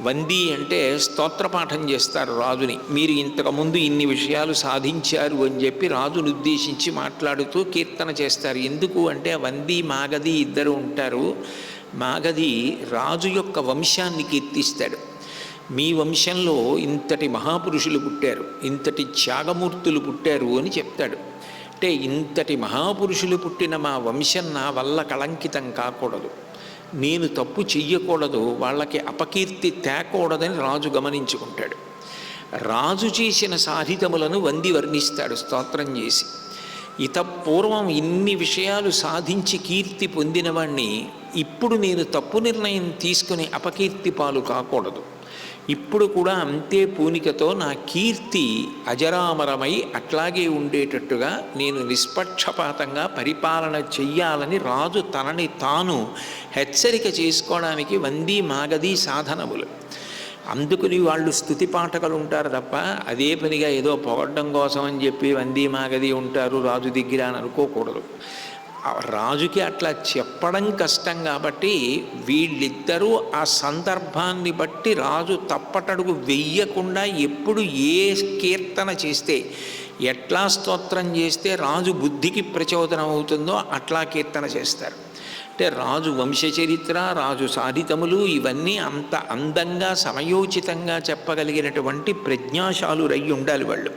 వంది అంటే స్తోత్రపాఠం చేస్తారు రాజుని. మీరు ఇంతకుముందు ఇన్ని విషయాలు సాధించారు అని చెప్పి రాజును ఉద్దేశించి మాట్లాడుతూ కీర్తన చేస్తారు. ఎందుకు అంటే వంది మాగది ఇద్దరు ఉంటారు. మాగది రాజు యొక్క వంశాన్ని కీర్తిస్తాడు. మీ వంశంలో ఇంతటి మహాపురుషులు పుట్టారు. ఇంతటి త్యాగమూర్తులు పుట్టారు అని చెప్తాడు. అంటే ఇంతటి మహాపురుషులు పుట్టిన మా వంశం నా వల్ల కళంకితం కాకూడదు. నేను తప్పు చెయ్యకూడదు వాళ్ళకి అపకీర్తి తేకూడదని రాజు గమనించుకుంటాడు. రాజు చేసిన సాధితములను వంది వర్ణిస్తాడు స్తోత్రం చేసి. ఇత పూర్వం ఇన్ని విషయాలు సాధించి కీర్తి పొందినవాణ్ణి ఇప్పుడు నేను తప్పు నిర్ణయం తీసుకుని అపకీర్తి పాలు కాకూడదు. ఇప్పుడు కూడా అంతే పూనికతో నా కీర్తి అజరామరమై అట్లాగే ఉండేటట్టుగా నేను నిష్పక్షపాతంగా పరిపాలన చెయ్యాలని రాజు తనని తాను హెచ్చరిక చేసుకోవడానికి వందీ మాగది సాధనములు. అందుకుని వాళ్ళు స్థుతి పాఠకులు ఉంటారు తప్ప అదే పనిగా ఏదో పొగడ్డం కోసం అని చెప్పి వందీ మాగది ఉంటారు రాజు దగ్గర అని అనుకోకూడదు. రాజుకి అట్లా చెప్పడం కష్టం కాబట్టి వీళ్ళిద్దరూ ఆ సందర్భాన్ని బట్టి రాజు తప్పటడుగు వెయ్యకుండా ఎప్పుడు ఏ కీర్తన చేస్తే ఎట్లా స్తోత్రం చేస్తే రాజు బుద్ధికి ప్రచోదనం అవుతుందో అట్లా కీర్తన చేస్తారు. అంటే రాజు వంశచరిత్ర రాజు సాధితములు ఇవన్నీ అంత అందంగా సమయోచితంగా చెప్పగలిగినటువంటి ప్రజ్ఞాశాలురై ఉండాలి వాళ్ళు.